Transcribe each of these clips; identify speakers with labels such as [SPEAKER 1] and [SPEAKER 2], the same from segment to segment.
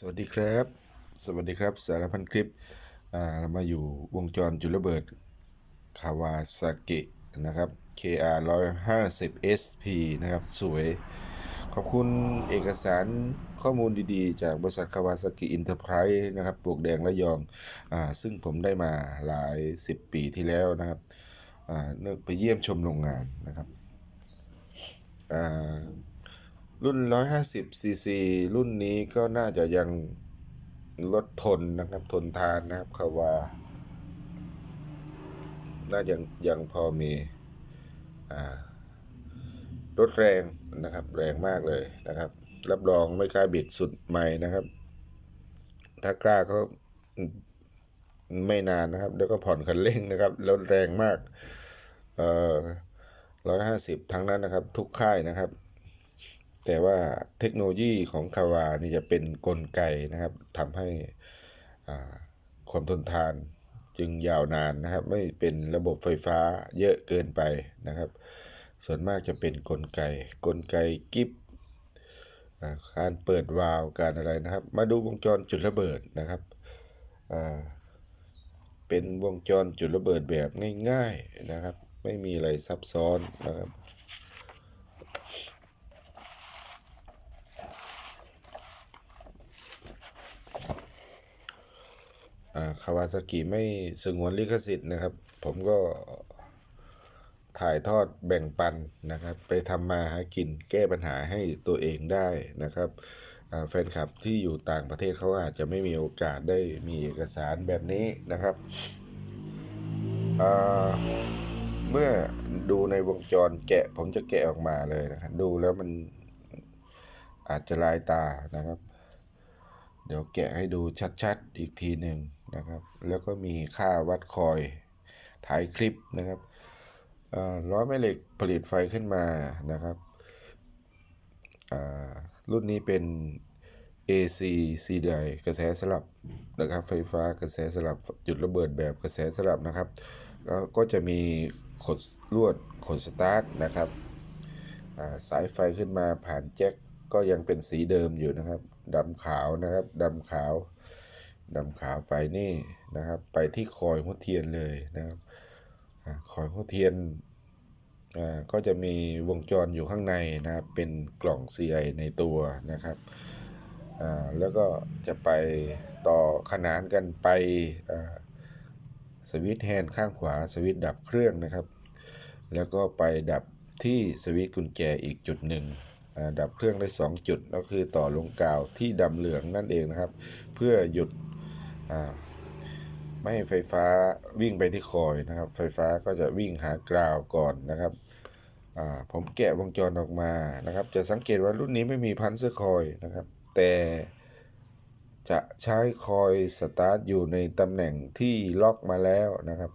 [SPEAKER 1] สวัสดีครับ สวัสดีครับสารพันคลิปเรามาอยู่วงจรจุลระเบิดคาวาซากินะครับ KR 150 SP นะครับ สวย ขอบคุณเอกสารข้อมูลดีๆ จากบริษัทคาวาซากิอินเตอร์ไพรส์นะครับปลวกแดงและยองอซึ่งผมได้มาหลาย 10 ปีที่แล้วนะครับเนื่องไปเยี่ยมชมโรงงานนะครับ รุ่น 150 ซีซีรุ่นนี้ก็น่าจะยังลดทนนะครับ ทนทานนะครับคาวาน่ายังยังพอมีอ่ารถแรงนะครับ แรงมากเลยนะครับ รับรองไม่กล้าบิดสุดใหม่นะครับ ถ้ากล้าก็ไม่นานนะครับ แล้วก็ผ่อนคันเร่งนะครับแล้วแรงมากเอ่อร้อยห้าสิบทั้งนั้นนะครับ ทุกค่ายนะครับ แต่ว่าเทคโนโลยีของคาวานี่จะเป็นนกลไกนะครับทำให้ความทนทานจึงยาวนานนะครับ ไม่เป็นระบบไฟฟ้าเยอะเกินไปนะครับ ส่วนมากจะเป็นนกลไกกลไกกิฟการเปิดวาล์วการอะไรนะครับ มาดูวงจรจุดระเบิดนะครับเป็นวงจรจุดระเบิดแบบง่าย ๆนะครับ ไม่มีอะไรซับซ้อนนะครับ คาวาซากิไม่สงวนลิขสิทธิ์นะครับ ผมก็ถ่ายทอดแบ่งปันนะครับ ไปทำมาหากินแก้ปัญหาให้ตัวเองได้นะครับแฟนคลับที่อยู่ต่างประเทศเขาอาจจะไม่มีโอกาสได้มีเอกสารแบบนี้นะครับ เมื่อดูในวงจรแกะผมจะแกะออกมาเลยนะครับ ดูแล้วมันอาจจะลายตานะครับ เดี๋ยวแกะให้ดูชัดๆอีกทีหนึ่ง นะครับ แล้วก็มีค่าวัดคอยถ่ายคลิปนะครับอ่าร้อยแม่เหล็กผลิตไฟขึ้นมานะครับอ่ารุ่นนี้เป็น AC ซีไดกระแสสลับนะครับ ไฟฟ้ากระแสสลับจุดระเบิดแบบกระแสสลับนะครับ แล้วก็จะมีขดลวดขดสตาร์ทนะครับอ่าสายไฟขึ้นมาผ่านแจ็คก็ยังเป็นสีเดิมอยู่นะครับดำขาวนะครับดำขาว ดำขาวไปนี่นะครับ ไปที่คอยหัวเทียนเลยนะครับคอยหัวเทียนก็จะมีวงจรอยู่ข้างในนะครับ เป็นกล่อง CI ในตัวนะครับแล้วก็จะไปต่อขนานกันไปสวิตช์แฮนด์ข้างขวาสวิตช์ดับเครื่องนะครับ แล้วก็ไปดับที่สวิตช์กุญแจอีกจุดหนึ่งดับเครื่องได้ 2 จุด ก็คือต่อลงกาวที่ดำเหลืองนั่นเองนะครับ เพื่อหยุด ไม่ให้ไฟฟ้าวิ่งไปที่คอยนะครับ ไฟฟ้าก็จะวิ่งหากราวก่อนนะครับผมแกะวงจรออกมานะครับ จะสังเกตว่ารุ่นนี้ไม่มีพันเสื้อคอยนะครับ แต่จะใช้คอยสตาร์ทอยู่ในตำแหน่งที่ล็อกมาแล้วนะครับ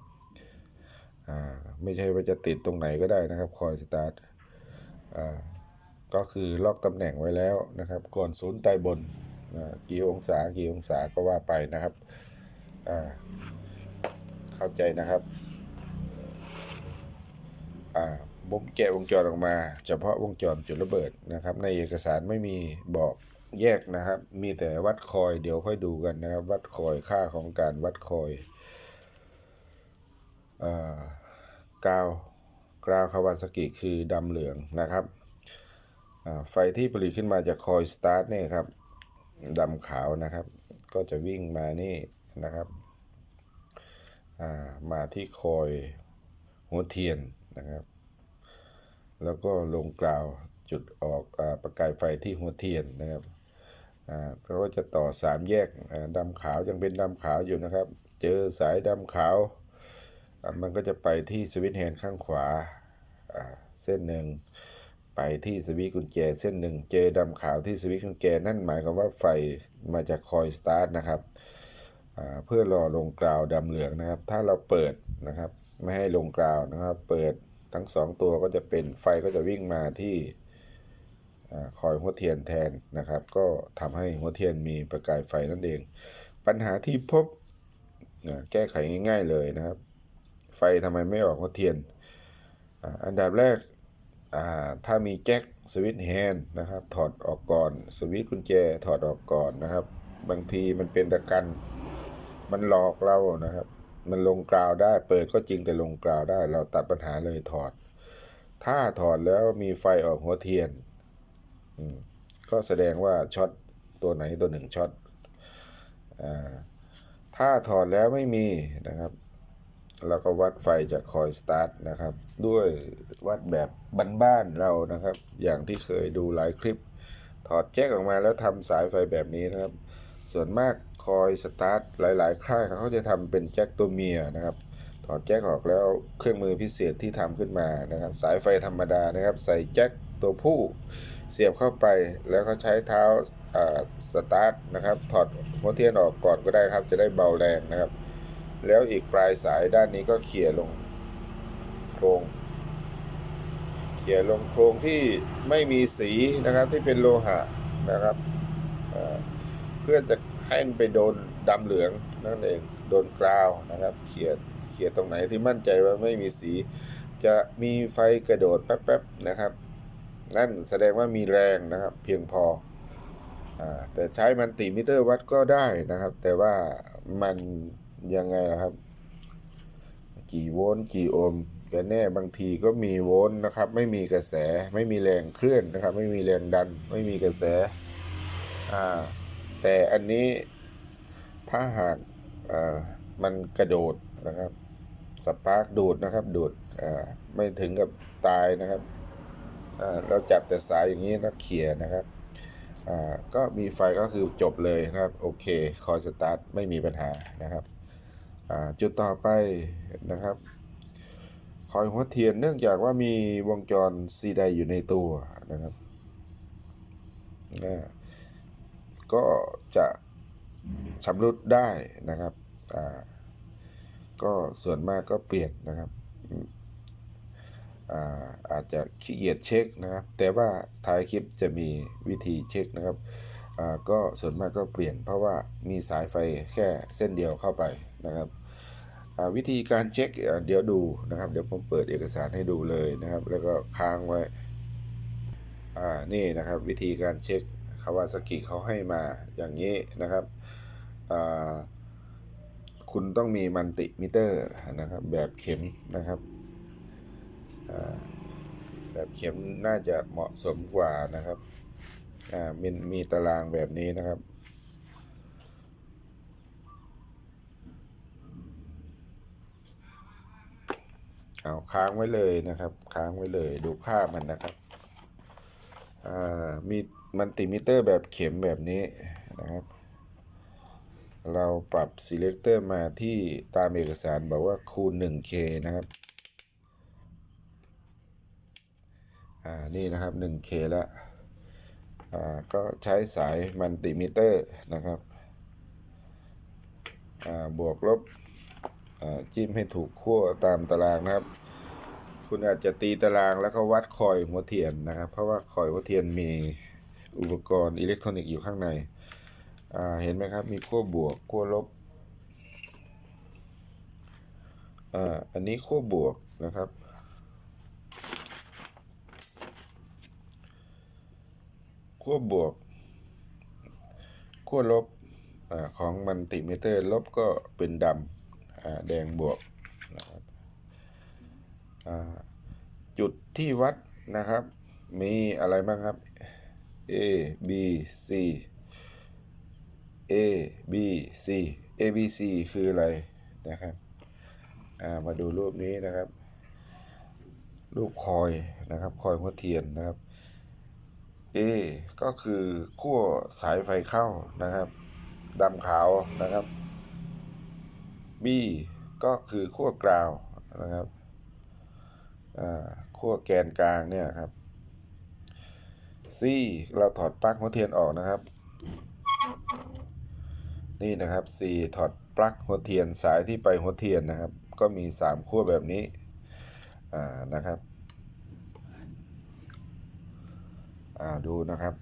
[SPEAKER 1] ไม่ใช่ว่าจะติดตรงไหนก็ได้นะครับคอยสตาร์ทก็คือล็อกตำแหน่งไว้แล้วนะครับ ก่อนศูนย์ใต้บน กี่องศากี่องศาก็ว่าไปนะครับเข้าใจนะครับอ่าผมแกะวงจรออกมา เฉพาะวงจรจุดระเบิดนะครับ ในเอกสารไม่มีบอกแยกนะครับ มีแต่วัดคอยเดี๋ยวค่อยดูกันนะครับ วัดคอยค่าของการวัดคอยอกาวกราวคาวาซากิคือดำเหลืองนะครับไฟที่ผลิตขึ้นมาจากคอยสตาร์ทเนี่ยครับ ดำขาวนะครับ ก็จะวิ่งมานี่นะครับามาที่คอยหัวเทียนนะครับ แล้วก็ลงกล่าวจุดออกอประกายไฟที่หัวเทียนนะครับเขาก็จะต่อสามแยกดำขาวยังเป็นดำขาวอยู่นะครับ เจอสายดำขาว มันก็จะไปที่สวิตช์แฮนข้างขวาเส้นหนึ่ง ไปที่สวิตช์กุญแจเส้นหนึ่งเจอดำขาวที่สวิตช์กุญแจนั่นหมายความว่าไฟมาจากคอยสตาร์ทนะครับเพื่อรอลงกราวดำเหลืองนะครับ ถ้าเราเปิดนะครับ ไม่ให้ลงกราวนะครับ เปิดทั้งสองตัวก็จะเป็นไฟก็จะวิ่งมาที่อคอยหัวเทียนแทนนะครับ ก็ทำให้หัวเทียนมีประกายไฟนั่นเอง ปัญหาที่พบแก้ไขง่าย ๆเลยนะครับ ไฟทำไมไม่ออกหัวเทียน อันดับแรก ถ้ามีแจ็คสวิตช์แฮนด์นะครับ ถอดออกก่อน สวิตช์กุญแจถอดออกก่อนนะครับ บางทีมันเป็นตะกัน มันหลอกเรานะครับ มันลงกราวได้ เปิดก็จริงแต่ลงกราวได้ เราตัดปัญหาเลยถอด ถ้าถอดแล้วมีไฟออกหัวเทียน ก็แสดงว่าช็อตตัวไหนตัวหนึ่งช็อตอถ้าถอดแล้วไม่มีนะครับ เราก็วัดไฟจากคอยสตาร์ทนะครับ ด้วยวัดแบบบ้านๆเรานะครับ อย่างที่เคยดูหลายคลิป ถอดแจ็คออกมาแล้วทำสายไฟแบบนี้นะครับ ส่วนมากคอยสตาร์ทหลายๆค่ายเขาจะทำเป็นแจ็คตัวเมียนะครับ ถอดแจ็คออกแล้วเครื่องมือพิเศษที่ทำขึ้นมานะครับ สายไฟธรรมดานะครับ ใส่แจ็คตัวผู้เสียบเข้าไปแล้วก็ใช้เท้าอ่าสตาร์ทนะครับ ถอดหัวเทียนออกก่อนก็ได้ครับ จะได้เบาแรงนะครับ แล้วอีกปลายสายด้านนี้ก็เขี่ยลงโครงเขี่ยลงโครงที่ไม่มีสีนะครับที่เป็นโลหะนะครับเพื่อจะให้มันไปโดนดำเหลืองนั่นเองโดนกราวนะครับเขี่ยเขี่ยตรงไหนที่มั่นใจว่าไม่มีสี จะมีไฟกระโดดแป๊บๆนะครับ นั่นแสดงว่ามีแรงนะครับเพียงพออแต่ใช้มันติมิเตอร์วัดก็ได้นะครับ แต่ว่ามัน ยังไงล่ะครับ กี่โวลต์กี่โอห์มแต่แน่บางทีก็มีโวลต์นะครับ ไม่มีกระแสไม่มีแรงเคลื่อนนะครับ ไม่มีแรงดัน ไม่มีกระแสอ่าแต่อันนี้ถ้าหากอ่ามันกระโดดนะครับสปาร์กดูดนะครับดูดอ่าไม่ถึงกับตายนะครับอ่าเราจับแต่สายอย่างนี้แล้วเขี่ยนะครับอ่าก็มีไฟก็คือจบเลยนะครับ โอเค คอสตาร์ทไม่มีปัญหานะครับ จุดต่อไปนะครับ คอยหัวเทียนเนื่องจากว่ามีวงจรซีไดอยู่ในตัวนะครับก็จะชำรุดได้นะครับก็ส่วนมากก็เปลี่ยนนะครับอาอาจจะขี้เกียจเช็คนะครับ แต่ว่าท้ายคลิปจะมีวิธีเช็คนะครับก็ส่วนมากก็เปลี่ยนเพราะว่ามีสายไฟแค่เส้นเดียวเข้าไปนะครับ วิธีการเช็คเดี๋ยวดูนะครับ เดี๋ยวผมเปิดเอกสารให้ดูเลยนะครับ แล้วก็ค้างไว้นี่นะครับวิธีการเช็คคาวาซากิเขาให้มาอย่างนี้นะครับคุณต้องมีมันติมิเตอร์นะครับแบบเข็มนะครับแบบเข็มน่าจะเหมาะสมกว่านะครับมีมีตารางแบบนี้นะครับ เอา ค้างไว้เลยนะครับ ค้างไว้เลย ดูค่ามันนะครับอ่ามีมันติมิเตอร์แบบเข็มแบบนี้นะครับ เราปรับ selector มาที่ตามเอกสารบอกว่าคูณ 1K นะครับอ่านี่นะครับ 1K แล้วอ่าก็ใช้สายมันติมิเตอร์นะครับอ่าบวกลบอ่าจิ้มให้ถูกขั้วตามตารางนะครับ คุณอาจจะตีตารางแล้วก็วัดคอยหัวเทียนนะครับ เพราะว่าคอยหัวเทียนมีอุปกรณ์อิเล็กทรอนิกส์อยู่ข้างใน เห็นไหมครับ มีขั้วบวกขั้วลบอันนี้ขั้วบวกนะครับ ขั้วบวก ขั้วลบอของมันติเมเตอร์ ลบก็เป็นดำแดงบวกนะครับ จุดที่วัดนะครับ มีอะไรบ้างครับ A B C A B C A B C คืออะไรนะครับามาดูรูปนี้นะครับ รูปคอยนะครับคอยหัวเทียนนะครับ A ก็คือขั้วสายไฟเข้านะครับดำขาวนะครับ B ก็คือขั้วกราวนะครับ ขั้วแกนกลางเนี่ยครับ C เราถอดปลั๊กหัวเทียนออกนะครับ นี่นะครับ C ถอดปลั๊กหัวเทียนสายที่ไปหัวเทียนนะครับ ก็มี 3 ขั้วแบบนี้นะครับอ่าดูนะครับ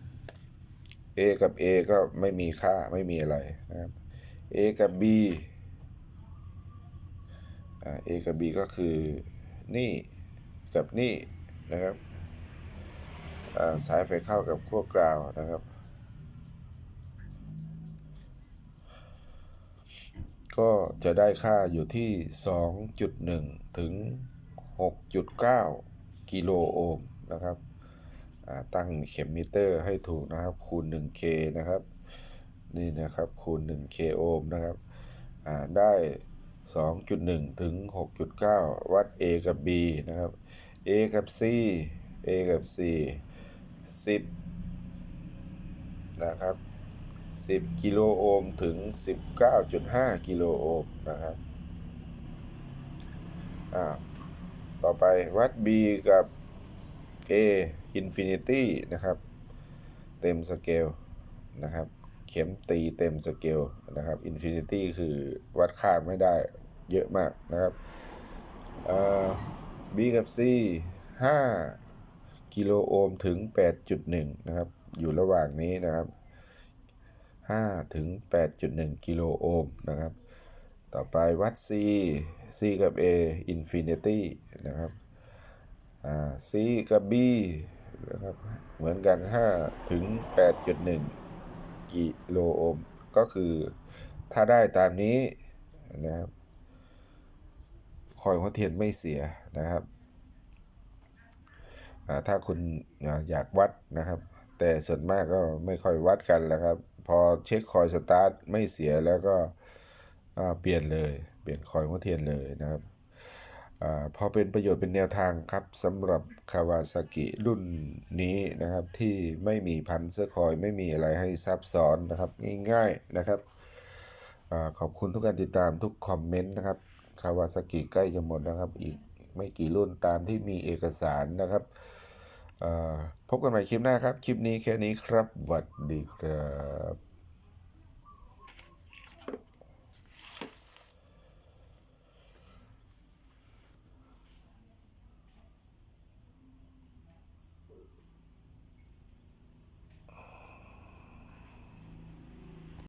[SPEAKER 1] A กับ A ก็ไม่มีค่าไม่มีอะไรนะครับ A กับ B อ่า A กับ B ก็คือนี่ กับนี่นะครับสายไฟเข้ากับขั้วกราวนะครับ ก็จะได้ค่าอยู่ที่ 2.1 ถึง 6.9 กิโลโอห์มนะครับตั้งเข็มมิเตอร์ให้ถูกนะครับ คูณ 1K นะครับ นี่นะครับ คูณ 1K โอห์มนะครับได้ 2.1 ถึง 6.9 วัด A กับ B นะครับ A กับ C A กับ C 10 นะครับ 10 กิโลโอห์มถึง 19.5 กิโลโอห์มนะครับอ่าต่อไปวัด B กับ A Infinity นะครับ เต็มสเกลนะครับ เข็มตีเต็มสเกลนะครับ Infinity คือวัดค่าไม่ได้เยอะมากนะครับเอ่อ B กับ C 5 กิโลโอห์มถึง 8.1 นะครับ อยู่ระหว่างนี้นะครับ 5 ถึง 8.1 กิโลโอห์มนะครับ ต่อไปวัด C C กับ A Infinity นะครับอ่า C กับ B นะครับ เหมือนกัน 5 ถึง 8.1 กิโลโอห์มก็คือถ้าได้ตามนี้นะครับคอยหัวเทียนไม่เสียนะครับถ้าคุณอยากวัดนะครับ แต่ส่วนมากก็ไม่ค่อยวัดกันแล้วครับ พอเช็คคอยสตาร์ทไม่เสียแล้วก็เปลี่ยนเลย เปลี่ยนคอยหัวเทียนเลยนะครับ พอเป็นประโยชน์เป็นแนวทางครับสำหรับคาวาซากิรุ่นนี้นะครับ ที่ไม่มีพันเสื้อคอยไม่มีอะไรให้ซับซ้อนนะครับง่ายๆนะครับอขอบคุณทุกการติดตามทุกคอมเมนต์นะครับคาวาซากิใกล้จะหมดนะครับ อีกไม่กี่รุ่นตามที่มีเอกสารนะครับพบกันใหม่คลิปหน้าครับ คลิปนี้แค่นี้ครับสวัสดีครับ